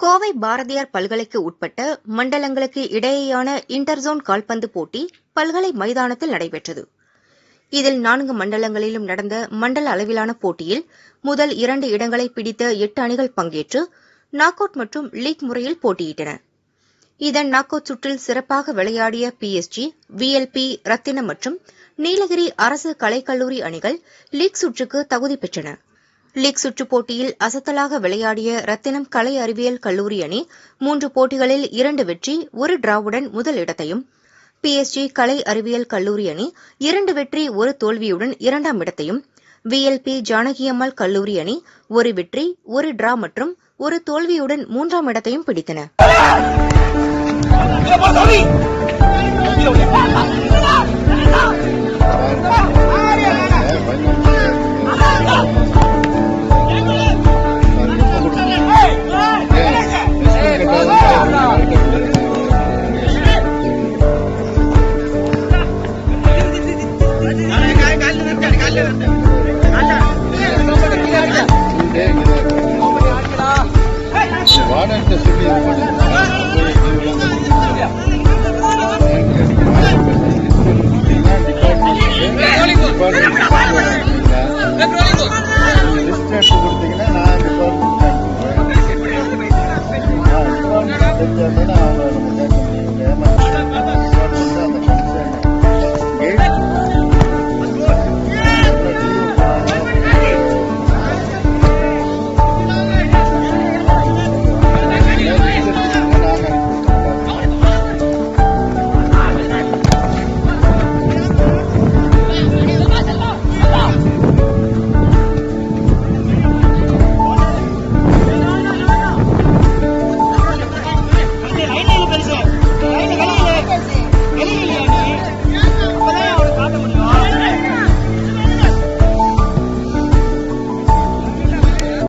கோவை பாரதியார் பல்கலைக்கு உட்பட்ட மண்டலங்களுக்கு இடையேயான இன்டர்சோன் கால்பந்து போட்டி பல்கலை மைதானத்தில் நடைபெற்றது. இதில் நான்கு மண்டலங்களிலும் நடந்த மண்டல அளவிலான போட்டியில் முதல் இரண்டு இடங்களை பிடித்த எட்டு அணிகள் பங்கேற்று நாக் அவுட் மற்றும் லீக் முறையில் போட்டியிட்டன. இதன் நாக் அவுட் சுற்றில் சிறப்பாக விளையாடிய பிஎஸ்ஜி விஎல்பி ரத்தினம் மற்றும் நீலகிரி அரசு கலைக்கல்லூரி அணிகள் லீக் சுற்றுக்கு தகுதி பெற்றன. லீக் சுற்றுப் போட்டியில் அசத்தலாக விளையாடிய ரத்தினம் கலை அறிவியல் கல்லூரி அணி மூன்று போட்டிகளில் இரண்டு வெற்றி ஒரு டிராவுடன் முதல் இடத்தையும். பிஎஸ்ஜி கலை அறிவியல் கல்லூரி அணி இரண்டு வெற்றி ஒரு தோல்வியுடன் இரண்டாம் இடத்தையும். விஎல்பி ஜானகியம்மாள் கல்லூரி அணி ஒரு வெற்றி ஒரு டிரா மற்றும் ஒரு தோல்வியுடன் மூன்றாம் இடத்தையும் பிடித்தன. Thank you.